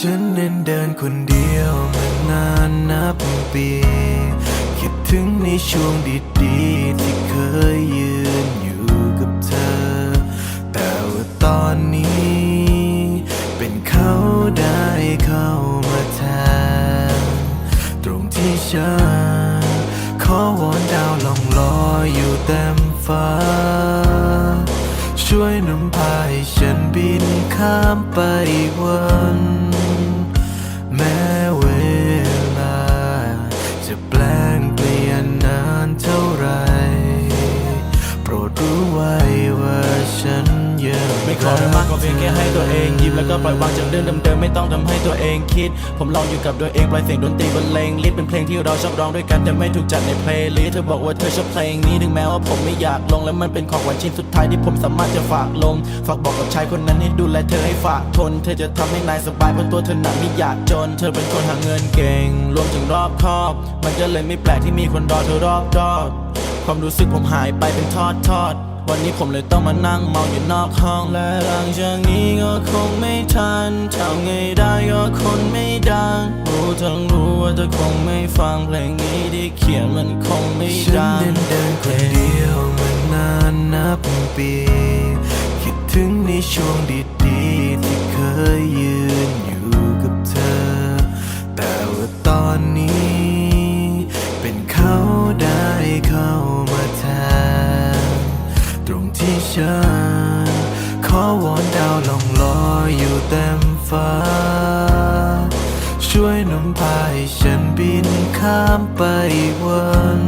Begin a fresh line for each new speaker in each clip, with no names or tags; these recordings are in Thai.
ฉันนั้นเดินคนเดียวมานานนับปีคิดถึงในช่วงดีๆ ที่เคยยืนอยู่กับเธอ แต่ว่าตอนนี้ เป็นเขาได้เข้ามาแทนตรงที่ฉันขอวอนดาวลองลอยอยู่เต็มฟ้า ช่วยนำพาให้ฉันบินข้ามไปวัน แม้
ขอเพียงแค่ให้ตัวเองยิ้มแล้วก็ปล่อยวางจากเรื่องเดิมๆไม่ต้องทำให้ตัวเองคิด ผมลองอยู่กับตัวเองปล่อยเสียงดนตรีบรรเลงลิสเป็นเพลงที่เราชอบร้องด้วยกันแต่ไม่ถูกจัดในเพลย์ลิสเธอบอกว่าเธอชอบเพลงนี้ถึงแม้ว่าผมไม่อยากลงและมันเป็นของหวานชิ้นสุดท้ายที่ผมสามารถจะฝากลงฝากบอกกับชายคนนั้นให้ดูแลเธอให้ฝากทน เธอจะทำให้นายสบายเพราะตัวเธอหนักไม่อยากจน เธอเป็นคนหาเงินเก่งรวมถึงรอบคอบ มันก็เลยไม่แปลกที่มีคนรอเธอรอบรอบความรู้สึกผมหายไปเป็นทอดทอด วันนี้ผมเลยต้องมานั่งเมาอยู่นอกห้อง และหลังจากนี้ก็คงไม่ทันทำไงได้ก็คนไม่ดัง รู้ทั้งรู้ว่าเธอคงไม่ฟังเพลงนี้ที่เขียนมันคงไม่
ฉัน
ดัง
เดินเดินคนเดียวมานานนับปี คิดถึงในช่วงดี ฉัน ขอวอนดาวลองลอยอยู่เต็มฟ้า ช่วยนำพาให้ฉันบินข้ามไปวัน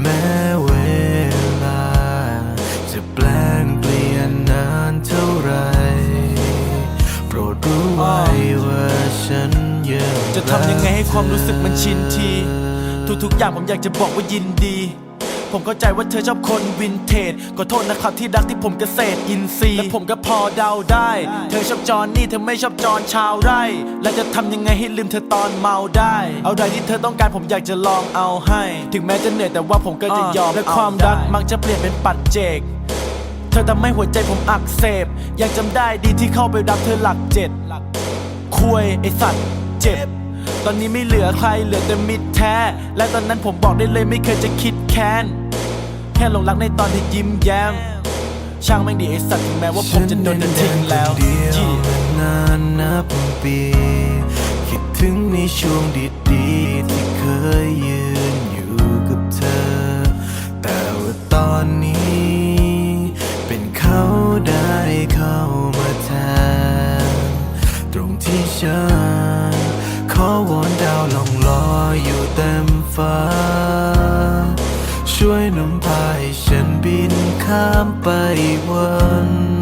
แม้เวลา จะแปลงเปลี่ยนนานเท่าไร โปรดรู้ไว้ว่าฉันยัง
จะทำยังไงให้ความรู้สึกมันชินที ทุกๆอย่างผมอยากจะบอกว่ายินดี ผมเข้าใจว่าเธอชอบคนวินเทจขอโทษนะครับที่รักที่ผมเกษตรอินทรีย์และผมก็พอเดาได้ เธอชอบจอนนี่เธอไม่ชอบจอนชาวไร่ และจะทำยังไงให้ลืมเธอตอนเมาได้ เอาใดที่เธอต้องการผมอยากจะลองเอาให้ ถึงแม้จะเหนื่อยแต่ว่าผมก็จะยอมและความรักมักจะเปลี่ยนเป็นปัจเจกเธอทำให้หัวใจผมอักเสบ ยังจำได้ดีที่เข้าไปรักเธอหลักเจ็ดคุยไอสัตว์เจ็บ ตอนนี้ไม่เหลือใครเหลือแต่มิตรแท้ และตอนนั้นผมบอกได้เลยไม่เคยจะคิดแค้น แค่หลงรักในตอนที่ยิ้มแย้ม ช่างแม่งดีไอสัตว์ถึงแม้ว่าผมจะโดนเธอทิ้งแล้ว
ฉันเดินคนเดียว
ยี่
มานานนับปี คิดถึงในช่วงดีๆที่เคยยืนอยู่กับเธอ แต่ว่าตอนนี้ เป็นเขาได้เข้ามาแทนตรงที่ฉัน อวอนดาวลองลอยอยู่เต็มฟ้า ช่วยนำพาให้ฉันบินข้ามไปวัน